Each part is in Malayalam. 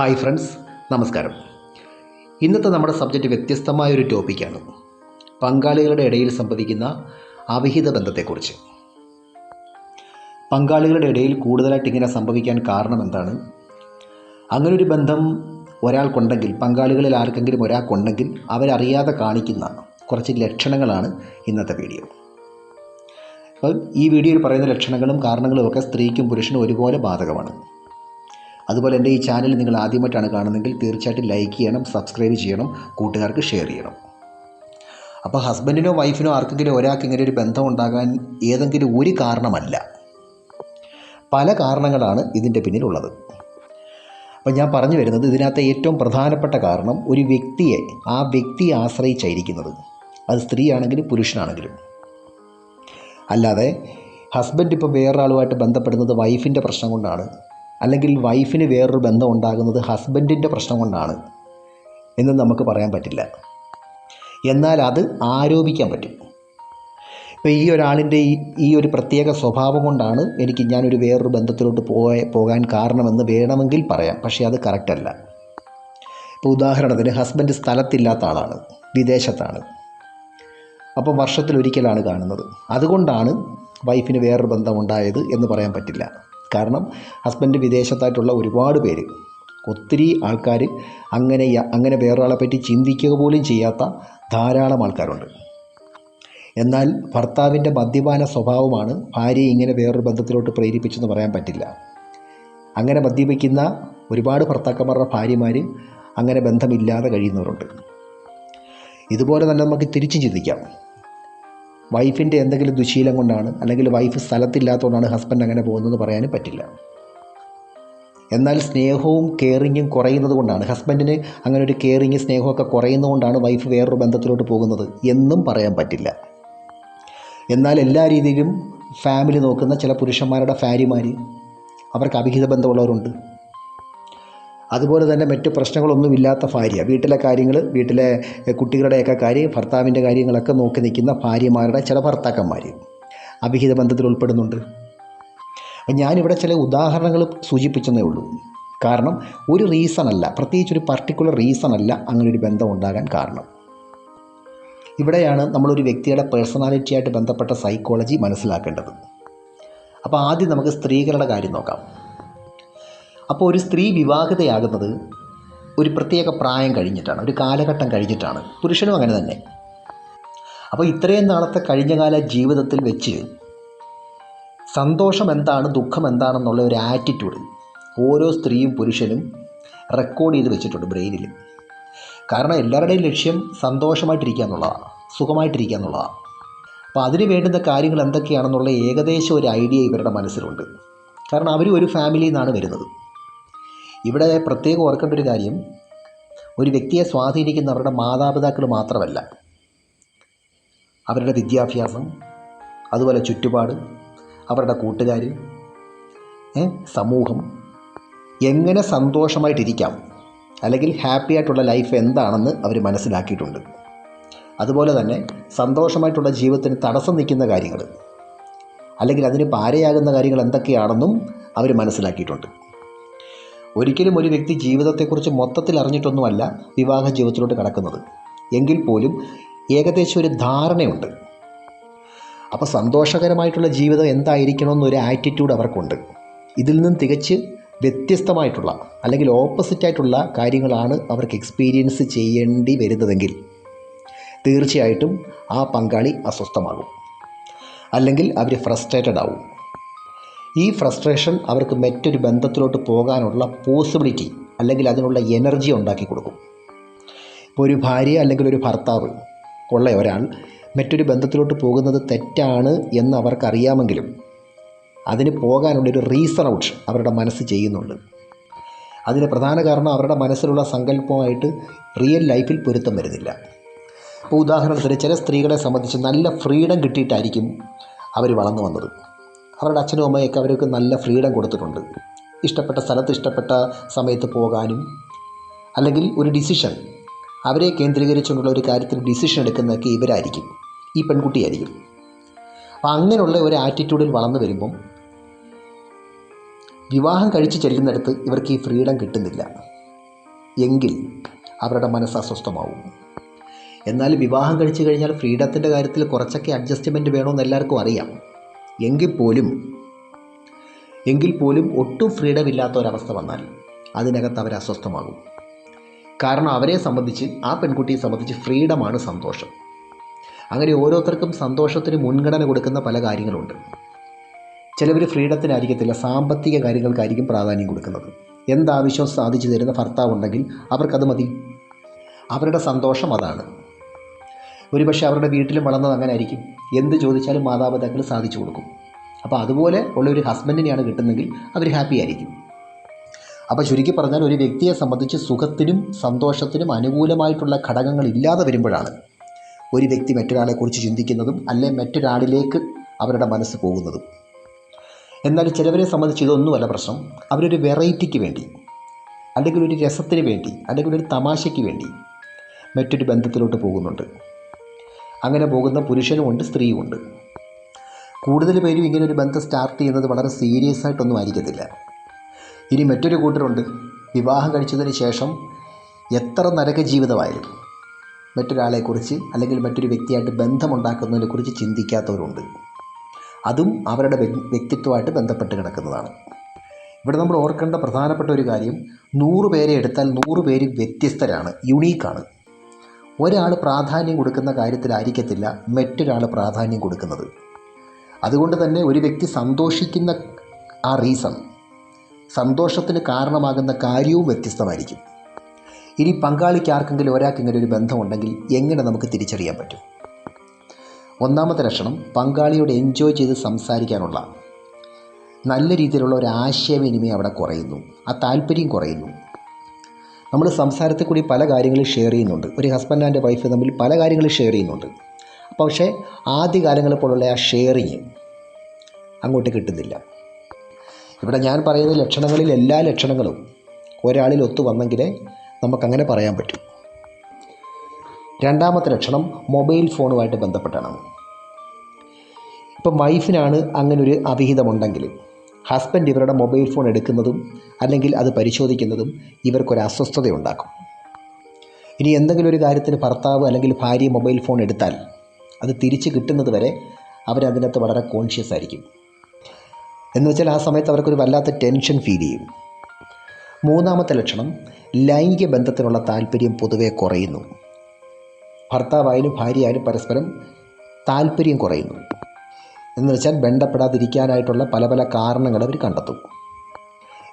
ഹായ് ഫ്രണ്ട്സ് നമസ്കാരം. ഇന്നത്തെ നമ്മുടെ സബ്ജക്റ്റ് വ്യത്യസ്തമായ ഒരു ടോപ്പിക്കാണ്. പങ്കാളികളുടെ ഇടയിൽ സംഭവിക്കുന്ന അവിഹിത ബന്ധത്തെക്കുറിച്ച്. പങ്കാളികളുടെ ഇടയിൽ കൂടുതലായിട്ട് ഇങ്ങനെ സംഭവിക്കാൻ കാരണം എന്താണ്? അങ്ങനെ ഒരു ബന്ധം ഒരാൾക്കുണ്ടെങ്കിൽ പങ്കാളികളിൽ ആർക്കെങ്കിലും ഒരാൾക്കുണ്ടെങ്കിൽ അവരറിയാതെ കാണിക്കുന്ന കുറച്ച് ലക്ഷണങ്ങളാണ് ഇന്നത്തെ വീഡിയോ. അപ്പം ഈ വീഡിയോയിൽ പറയുന്ന ലക്ഷണങ്ങളും കാരണങ്ങളും ഒക്കെ സ്ത്രീക്കും പുരുഷനും ഒരുപോലെ ബാധകമാണ്. അതുപോലെ എന്റെ ഈ ചാനൽ നിങ്ങൾ ആദ്യമായിട്ടാണ് കാണുന്നതെങ്കിൽ തീർച്ചയായിട്ടും ലൈക്ക് ചെയ്യണം സബ്സ്ക്രൈബ് ചെയ്യണം കൂട്ടുകാർക്ക് ഷെയർ ചെയ്യണം. അപ്പോൾ ഹസ്ബൻഡിനോ വൈഫിനോ ആർക്കെങ്കിലും ഒരാൾക്ക് ഇങ്ങനെ ഒരു ബന്ധം ഉണ്ടാകാൻ ഏതെങ്കിലും ഒരു കാരണമല്ല. പല കാരണങ്ങളാണ് ഇതിന്റെ പിന്നിലുള്ളത്. അപ്പം ഞാൻ പറഞ്ഞു വരുന്നത് ഇതിനകത്തെ ഏറ്റവും പ്രധാനപ്പെട്ട കാരണം ഒരു വ്യക്തിയെ ആ വ്യക്തിയെ ആശ്രയിച്ചായിരിക്കുന്നത്. അത് സ്ത്രീയാണെങ്കിലും പുരുഷനാണെങ്കിലും. അല്ലാതെ ഹസ്ബൻഡ് ഇപ്പോൾ വേറൊരാളുമായിട്ട് ബന്ധപ്പെടുന്നത് വൈഫിന്റെ പ്രശ്നം കൊണ്ടാണ്. അല്ലെങ്കിൽ വൈഫിന് വേറൊരു ബന്ധം ഉണ്ടാകുന്നത് ഹസ്ബൻഡിന്റെ പ്രശ്നം കൊണ്ടാണ് എന്ന് നമുക്ക് പറയാൻ പറ്റില്ല. എന്നാൽ അത് ആരോപിക്കാൻ പറ്റും. ഇപ്പോൾ ഈ ഒരാളിന്റെ ഈ ഈ ഒരു പ്രത്യേക സ്വഭാവം കൊണ്ടാണ് എനിക്ക് ഞാനൊരു വേറൊരു ബന്ധത്തിലോട്ട് പോയ പോകാൻ കാരണമെന്ന് വേണമെങ്കിൽ പറയാം. പക്ഷേ അത് കറക്റ്റല്ല ഇപ്പോൾ ഉദാഹരണത്തിന് ഹസ്ബൻഡ് സ്ഥലത്തില്ലാത്ത ആളാണ് വിദേശത്താണ്. അപ്പോൾ വർഷത്തിലൊരിക്കലാണ് കാണുന്നത്. അതുകൊണ്ടാണ് വൈഫിന് വേറൊരു ബന്ധം ഉണ്ടായത് എന്ന് പറയാൻ പറ്റില്ല. കാരണം ഹസ്ബൻഡ് വിദേശത്തായിട്ടുള്ള ഒരുപാട് പേര്. ഒത്തിരി ആൾക്കാർ അങ്ങനെ അങ്ങനെ വേറൊരാളെ പറ്റി ചിന്തിക്കുക പോലും ചെയ്യാത്ത ധാരാളം ആൾക്കാരുണ്ട്. എന്നാൽ ഭർത്താവിന്റെ മദ്യപാന സ്വഭാവമാണ് ഭാര്യയെ ഇങ്ങനെ വേറൊരു ബന്ധത്തിലോട്ട് പ്രേരിപ്പിച്ചെന്ന് പറയാൻ പറ്റില്ല. അങ്ങനെ മദ്യപിക്കുന്ന ഒരുപാട് ഭർത്താക്കന്മാരുടെ ഭാര്യമാർ അങ്ങനെ ബന്ധമില്ലാതെ കഴിയുന്നവരുണ്ട്. ഇതുപോലെ തന്നെ നമുക്ക് തിരിച്ചു ചിന്തിക്കാം. വൈഫിന്റെ എന്തെങ്കിലും ദുശീലം കൊണ്ടാണ് അല്ലെങ്കിൽ വൈഫ് സ്ഥലത്തില്ലാത്തതുകൊണ്ടാണ് ഹസ്ബൻഡ് അങ്ങനെ പോകുന്നതെന്ന് പറയാനും പറ്റില്ല. എന്നാൽ സ്നേഹവും കെയറിങ്ങും കുറയുന്നത് കൊണ്ടാണ് ഹസ്ബൻഡിന് അങ്ങനെ ഒരു കെയറിങ് സ്നേഹമൊക്കെ കുറയുന്നതുകൊണ്ടാണ് വൈഫ് വേറൊരു ബന്ധത്തിലോട്ട് പോകുന്നത് എന്നും പറയാൻ പറ്റില്ല. എന്നാൽ എല്ലാ രീതിയിലും ഫാമിലി നോക്കുന്ന ചില പുരുഷന്മാരുടെ ഭാര്യമാർ അവർക്ക് അഭിഹിത ബന്ധമുള്ളവരുണ്ട്. അതുപോലെ തന്നെ മറ്റു പ്രശ്നങ്ങളൊന്നുമില്ലാത്ത ഭാര്യ. വീട്ടിലെ കാര്യങ്ങൾ വീട്ടിലെ കുട്ടികളുടെയൊക്കെ കാര്യം ഭർത്താവിന്റെ കാര്യങ്ങളൊക്കെ നോക്കി നിൽക്കുന്ന ഭാര്യമാരുടെ ചില ഭർത്താക്കന്മാർ അഭിഹിത ബന്ധത്തിൽ ഉൾപ്പെടുന്നുണ്ട്. അപ്പം ഞാനിവിടെ ചില ഉദാഹരണങ്ങൾ സൂചിപ്പിച്ചെന്നേ ഉള്ളൂ. കാരണം ഒരു റീസൺ അല്ല പ്രത്യേകിച്ച് ഒരു പർട്ടിക്കുലർ റീസൺ അല്ല അങ്ങനെ ഒരു ബന്ധം ഉണ്ടാകാൻ കാരണം. ഇവിടെയാണ് നമ്മളൊരു വ്യക്തിയുടെ പേഴ്സണാലിറ്റിയായിട്ട് ബന്ധപ്പെട്ട സൈക്കോളജി മനസ്സിലാക്കേണ്ടത്. അപ്പോൾ ആദ്യം നമുക്ക് സ്ത്രീകളുടെ കാര്യം നോക്കാം. അപ്പോൾ ഒരു സ്ത്രീ വിവാഹിതയാകുന്നത് ഒരു പ്രത്യേക പ്രായം കഴിഞ്ഞിട്ടാണ് ഒരു കാലഘട്ടം കഴിഞ്ഞിട്ടാണ്. പുരുഷനും അങ്ങനെ തന്നെ. അപ്പോൾ ഇത്രയും നാളത്തെ കഴിഞ്ഞകാല ജീവിതത്തിൽ വെച്ച് സന്തോഷം എന്താണ് ദുഃഖം എന്താണെന്നുള്ള ഒരു ആറ്റിറ്റ്യൂഡ് ഓരോ സ്ത്രീയും പുരുഷനും റെക്കോർഡ് ചെയ്ത് വെച്ചിട്ടുണ്ട് ബ്രെയിനിൽ. കാരണം എല്ലാവരുടെയും ലക്ഷ്യം സന്തോഷമായിട്ടിരിക്കുക എന്നുള്ളതാണ് സുഖമായിട്ടിരിക്കുക എന്നുള്ളതാണ്. അപ്പോൾ അതിന് വേണ്ടുന്ന കാര്യങ്ങൾ എന്തൊക്കെയാണെന്നുള്ള ഏകദേശം ഒരു ഐഡിയ ഇവരുടെ മനസ്സിലുണ്ട്. കാരണം അവർ ഒരു ഫാമിലിയിൽ നിന്നാണ് വരുന്നത്. ഇവിടെ പ്രത്യേകം ഓർക്കേണ്ട ഒരു കാര്യം ഒരു വ്യക്തിയെ സ്വാധീനിക്കുന്ന അവരുടെ മാതാപിതാക്കൾ മാത്രമല്ല. അവരുടെ വിദ്യാഭ്യാസം അതുപോലെ ചുറ്റുപാട് അവരുടെ കൂട്ടുകാർ സമൂഹം എങ്ങനെ സന്തോഷമായിട്ടിരിക്കാം അല്ലെങ്കിൽ ഹാപ്പി ആയിട്ടുള്ള ലൈഫ് എന്താണെന്ന് അവർ മനസ്സിലാക്കിയിട്ടുണ്ട്. അതുപോലെ തന്നെ സന്തോഷമായിട്ടുള്ള ജീവിതത്തിന് തടസ്സം നിൽക്കുന്ന കാര്യങ്ങൾ അല്ലെങ്കിൽ അതിന് പാരയാകുന്ന കാര്യങ്ങൾ എന്തൊക്കെയാണെന്നും അവർ മനസ്സിലാക്കിയിട്ടുണ്ട്. ഒരിക്കലും ഒരു വ്യക്തി ജീവിതത്തെക്കുറിച്ച് മൊത്തത്തിൽ അറിഞ്ഞിട്ടൊന്നുമല്ല വിവാഹ ജീവിതത്തിലോട്ട് കടക്കുന്നത്. എങ്കിൽ പോലും ഏകദേശം ഒരു ധാരണയുണ്ട്. അപ്പോൾ സന്തോഷകരമായിട്ടുള്ള ജീവിതം എന്തായിരിക്കണമെന്നൊരു ആറ്റിറ്റ്യൂഡ് അവർക്കുണ്ട്. ഇതിൽ നിന്നും തികച്ച് വ്യത്യസ്തമായിട്ടുള്ള അല്ലെങ്കിൽ ഓപ്പോസിറ്റായിട്ടുള്ള കാര്യങ്ങളാണ് അവർക്ക് എക്സ്പീരിയൻസ് ചെയ്യേണ്ടി വരുന്നതെങ്കിൽ തീർച്ചയായിട്ടും ആ പങ്കാളി അസ്വസ്ഥമാകും. അല്ലെങ്കിൽ അവർ ഫ്രസ്ട്രേറ്റഡ് ആവും. ഈ ഫ്രസ്ട്രേഷൻ അവർക്ക് മറ്റൊരു ബന്ധത്തിലോട്ട് പോകാനുള്ള പോസിബിലിറ്റി അല്ലെങ്കിൽ അതിനുള്ള എനർജി ഉണ്ടാക്കി കൊടുക്കും. ഇപ്പോൾ ഒരു ഭാര്യ അല്ലെങ്കിൽ ഒരു ഭർത്താവ് ഉള്ള ഒരാൾ മറ്റൊരു ബന്ധത്തിലോട്ട് പോകുന്നത് തെറ്റാണ് എന്ന് അവർക്കറിയാമെങ്കിലും അതിന് പോകാനുള്ളൊരു റീസൺ ഔട്ട് അവരുടെ മനസ്സ് ചെയ്യുന്നുണ്ട്. അതിന് പ്രധാന കാരണം അവരുടെ മനസ്സിലുള്ള സങ്കല്പമായിട്ട് റിയൽ ലൈഫിൽ പൊരുത്തം വരുന്നില്ല. ഇപ്പോൾ ഉദാഹരണത്തിന് ചില സ്ത്രീകളെ സംബന്ധിച്ച് നല്ല ഫ്രീഡം കിട്ടിയിട്ടായിരിക്കും അവർ വളർന്നു വന്നത്. അവരുടെ അച്ഛനും അമ്മയൊക്കെ അവർക്ക് നല്ല ഫ്രീഡം കൊടുത്തിട്ടുണ്ട്. ഇഷ്ടപ്പെട്ട സ്ഥലത്ത് ഇഷ്ടപ്പെട്ട സമയത്ത് പോകാനും അല്ലെങ്കിൽ ഒരു ഡിസിഷൻ അവരെ കേന്ദ്രീകരിച്ചുകൊണ്ടുള്ള ഒരു കാര്യത്തിൽ ഡിസിഷൻ എടുക്കുന്നതൊക്കെ ഇവരായിരിക്കും. ഈ പെൺകുട്ടിയായിരിക്കും. അപ്പം അങ്ങനെയുള്ള ഒരു ആറ്റിറ്റ്യൂഡിൽ വളർന്നു വരുമ്പം വിവാഹം കഴിച്ച് ചെല്ലുന്നിടത്ത് ഇവർക്ക് ഈ ഫ്രീഡം കിട്ടുന്നില്ല. എങ്കിൽ അവരുടെ മനസ്സ് അസ്വസ്ഥമാവും. എന്നാൽ വിവാഹം കഴിച്ചു കഴിഞ്ഞാൽ ഫ്രീഡത്തിന്റെ കാര്യത്തിൽ കുറച്ചൊക്കെ അഡ്ജസ്റ്റ്മെന്റ് വേണമെന്ന് എല്ലാവർക്കും അറിയാം. എങ്കിൽ പോലും എങ്കിൽ പോലും ഒട്ടും ഫ്രീഡം ഇല്ലാത്ത ഒരവസ്ഥ വന്നാൽ അതിനകത്ത് അവർ അസ്വസ്ഥമാകും. കാരണം അവരെ സംബന്ധിച്ച് ആ പെൺകുട്ടിയെ സംബന്ധിച്ച് ഫ്രീഡമാണ് സന്തോഷം. അങ്ങനെ ഓരോരുത്തർക്കും സന്തോഷത്തിന് മുൻഗണന കൊടുക്കുന്ന പല കാര്യങ്ങളുണ്ട്. ചിലവർ ഫ്രീഡത്തിനായിരിക്കത്തില്ല സാമ്പത്തിക കാര്യങ്ങൾക്കായിരിക്കും പ്രാധാന്യം കൊടുക്കുന്നത്. എന്താവശ്യവും സാധിച്ചു തരുന്ന ഭർത്താവ് ഉണ്ടെങ്കിൽ അവർക്കത് മതി. അവരുടെ സന്തോഷം അതാണ്. ഒരുപക്ഷെ അവരുടെ വീട്ടിലും വളർന്നത് അങ്ങനെ ആയിരിക്കും എന്ത് ചോദിച്ചാലും മാതാപിതാക്കൾ സാധിച്ചു കൊടുക്കും. അപ്പോൾ അതുപോലെ ഉള്ള ഒരു ഹസ്ബൻഡിനെയാണ് കിട്ടുന്നതെങ്കിൽ അവർ ഹാപ്പി ആയിരിക്കും. അപ്പോൾ ചുരുക്കി പറഞ്ഞാൽ ഒരു വ്യക്തിയെ സംബന്ധിച്ച് സുഖത്തിനും സന്തോഷത്തിനും അനുകൂലമായിട്ടുള്ള ഘടകങ്ങൾ ഇല്ലാതെ വരുമ്പോഴാണ് ഒരു വ്യക്തി മറ്റൊരാളെക്കുറിച്ച് ചിന്തിക്കുന്നതും അല്ലെ മറ്റൊരാളിലേക്ക് അവരുടെ മനസ്സ് പോകുന്നതും. എന്നാൽ ചിലവരെ സംബന്ധിച്ച് ഇതൊന്നുമല്ല പ്രശ്നം. അവരൊരു വെറൈറ്റിക്ക് വേണ്ടി അല്ലെങ്കിൽ ഒരു രസത്തിന് വേണ്ടി അല്ലെങ്കിൽ ഒരു തമാശയ്ക്ക് വേണ്ടി മറ്റൊരു ബന്ധത്തിലോട്ട് പോകുന്നുണ്ട്. അങ്ങനെ പോകുന്ന പുരുഷനുമുണ്ട് സ്ത്രീയുമുണ്ട് കൂടുതൽ പേരും ഇങ്ങനെ ഒരു ബന്ധം സ്റ്റാർട്ട് ചെയ്യുന്നത് വളരെ സീരിയസ് ആയിട്ടൊന്നും ആയിരിക്കത്തില്ല. ഇനി മറ്റൊരു കൂട്ടരുണ്ട്. വിവാഹം കഴിച്ചതിന് ശേഷം എത്ര നരക ജീവിതമായാലും മറ്റൊരാളെക്കുറിച്ച് അല്ലെങ്കിൽ മറ്റൊരു വ്യക്തിയായിട്ട് ബന്ധമുണ്ടാക്കുന്നതിനെക്കുറിച്ച് ചിന്തിക്കാത്തവരുണ്ട്. അതും അവരുടെ വ്യക്തിത്വമായിട്ട് ബന്ധപ്പെട്ട് കിടക്കുന്നതാണ്. ഇവിടെ നമ്മൾ ഓർക്കേണ്ട പ്രധാനപ്പെട്ട ഒരു കാര്യം നൂറ് പേരെ എടുത്താൽ നൂറ് പേര് വ്യത്യസ്തരാണ് യുണീക്കാണ് ഒരാൾ പ്രാധാന്യം കൊടുക്കുന്ന കാര്യത്തിലായിരിക്കത്തില്ല മറ്റൊരാൾ പ്രാധാന്യം കൊടുക്കുന്നത്. അതുകൊണ്ട് തന്നെ ഒരു വ്യക്തി സന്തോഷിക്കുന്ന ആ റീസൺ സന്തോഷത്തിന് കാരണമാകുന്ന കാര്യവും വ്യത്യസ്തമായിരിക്കും. ഇനി പങ്കാളിക്ക് ആർക്കെങ്കിലും ഒരാൾക്ക് ഇങ്ങനെ ഒരു ബന്ധമുണ്ടെങ്കിൽ എങ്ങനെ നമുക്ക് തിരിച്ചറിയാൻ പറ്റും? ഒന്നാമത്തെ ലക്ഷണം പങ്കാളിയോട് എൻജോയ് ചെയ്ത് സംസാരിക്കാനുള്ള. നല്ല രീതിയിലുള്ള ഒരു ആശയവിനിമയം അവിടെ കുറയുന്നു. ആ താല്പര്യം കുറയുന്നു. നമ്മൾ സംസാരത്തിൽ കൂടി പല കാര്യങ്ങളും ഷെയർ ചെയ്യുന്നുണ്ട്. ഒരു ഹസ്ബൻഡ് ആൻഡ് വൈഫ് തമ്മിൽ പല കാര്യങ്ങളും ഷെയർ ചെയ്യുന്നുണ്ട്. അപ്പോൾ പക്ഷേ ആദ്യ കാലങ്ങളെ പോലുള്ള ആ ഷെയറിങ് അങ്ങോട്ട് കിട്ടുന്നില്ല. ഇവിടെ ഞാൻ പറയുന്ന ലക്ഷണങ്ങളിൽ എല്ലാ ലക്ഷണങ്ങളും ഒരാളിൽ ഒത്തു വന്നെങ്കിലേ നമുക്കങ്ങനെ പറയാൻ പറ്റും. രണ്ടാമത്തെ ലക്ഷണം മൊബൈൽ ഫോണുമായിട്ട് ബന്ധപ്പെട്ടാണ്. ഇപ്പം വൈഫിനാണ് അങ്ങനൊരു അവിഹിതമുണ്ടെങ്കിൽ ഹസ്ബൻഡ് ഇവരുടെ മൊബൈൽ ഫോൺ എടുക്കുന്നതും അല്ലെങ്കിൽ അത് പരിശോധിക്കുന്നതും ഇവർക്കൊരു അസ്വസ്ഥതയുണ്ടാക്കും. ഇനി എന്തെങ്കിലും ഒരു കാര്യത്തിന് ഭർത്താവ് അല്ലെങ്കിൽ ഭാര്യ മൊബൈൽ ഫോൺ എടുത്താൽ അത് തിരിച്ച് കിട്ടുന്നത് വരെ അവരതിനകത്ത് വളരെ കോൺഷ്യസ് ആയിരിക്കും. എന്ന് വെച്ചാൽ ആ സമയത്ത് അവർക്കൊരു വല്ലാത്ത ടെൻഷൻ ഫീൽ ചെയ്യും. മൂന്നാമത്തെ ലക്ഷണം ലൈംഗിക ബന്ധത്തിനുള്ള താല്പര്യം പൊതുവെ കുറയുന്നു. ഭർത്താവായാലും ഭാര്യയായാലും പരസ്പരം താല്പര്യം കുറയുന്നു. എന്ന് വെച്ചാൽ ബന്ധപ്പെടാതിരിക്കാനായിട്ടുള്ള പല പല കാരണങ്ങൾ അവർ കണ്ടെത്തും.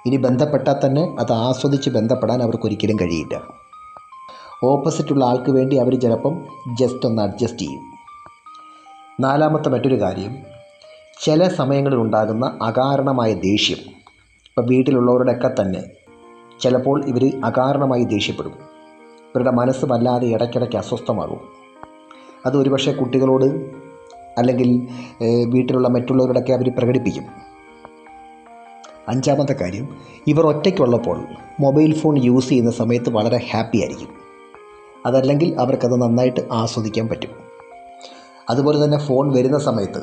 ഇനി ബന്ധപ്പെട്ടാൽ തന്നെ അത് ആസ്വദിച്ച് ബന്ധപ്പെടാൻ അവർക്കൊരിക്കലും കഴിയില്ല. ഓപ്പോസിറ്റുള്ള ആൾക്ക് വേണ്ടി അവർ ചിലപ്പം ജസ്റ്റ് ഒന്ന് അഡ്ജസ്റ്റ് ചെയ്യും. നാലാമത്തെ മറ്റൊരു കാര്യം ചില സമയങ്ങളിൽ ഉണ്ടാകുന്ന അകാരണമായ ദേഷ്യം. ഇപ്പം വീട്ടിലുള്ളവരുടെയൊക്കെ തന്നെ ചിലപ്പോൾ ഇവർ അകാരണമായി ദേഷ്യപ്പെടും. ഇവരുടെ മനസ്സ് വല്ലാതെ ഇടയ്ക്കിടയ്ക്ക് അസ്വസ്ഥമാകും. അത് ഒരുപക്ഷെ കുട്ടികളോട് അല്ലെങ്കിൽ വീട്ടിലുള്ള മറ്റുള്ളവരോടൊക്കെ അവർ പ്രകടിപ്പിക്കും. അഞ്ചാമത്തെ കാര്യം ഇവർ ഒറ്റയ്ക്കുള്ളപ്പോൾ മൊബൈൽ ഫോൺ യൂസ് ചെയ്യുന്ന സമയത്ത് വളരെ ഹാപ്പി ആയിരിക്കും. അതല്ലെങ്കിൽ അവർക്കത് നന്നായിട്ട് ആസ്വദിക്കാൻ പറ്റും. അതുപോലെ തന്നെ ഫോൺ വരുന്ന സമയത്ത്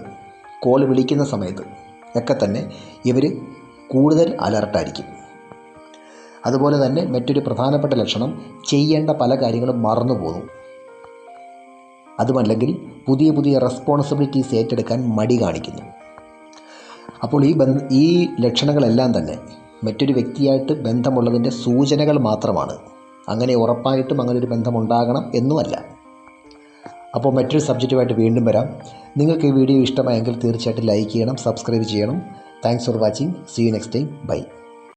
കോൾ വിളിക്കുന്ന സമയത്ത് ഒക്കെ തന്നെ ഇവർ കൂടുതൽ അലർട്ടായിരിക്കും അതുപോലെ തന്നെ മറ്റൊരു പ്രധാനപ്പെട്ട ലക്ഷണം ചെയ്യേണ്ട പല കാര്യങ്ങളും മറന്നു പോകുന്നു അതുമല്ലെങ്കിൽ പുതിയ പുതിയ റെസ്പോൺസിബിലിറ്റീസ് ഏറ്റെടുക്കാൻ മടി കാണിക്കുന്നു. അപ്പോൾ ഈ ബന്ധ ഈ ലക്ഷണങ്ങളെല്ലാം തന്നെ മറ്റൊരു വ്യക്തിയായിട്ട് ബന്ധമുള്ളതിന്റെ സൂചനകൾ മാത്രമാണ്. അങ്ങനെ ഉറപ്പായിട്ടും അങ്ങനെ ഒരു ബന്ധമുണ്ടാകണം എന്നുമല്ല. അപ്പോൾ മറ്റൊരു സബ്ജക്റ്റുമായിട്ട് വീണ്ടും വരാം. നിങ്ങൾക്ക് ഈ വീഡിയോ ഇഷ്ടമായെങ്കിൽ തീർച്ചയായിട്ടും ലൈക്ക് ചെയ്യണം സബ്സ്ക്രൈബ് ചെയ്യണം. Thanks for watching see you next time bye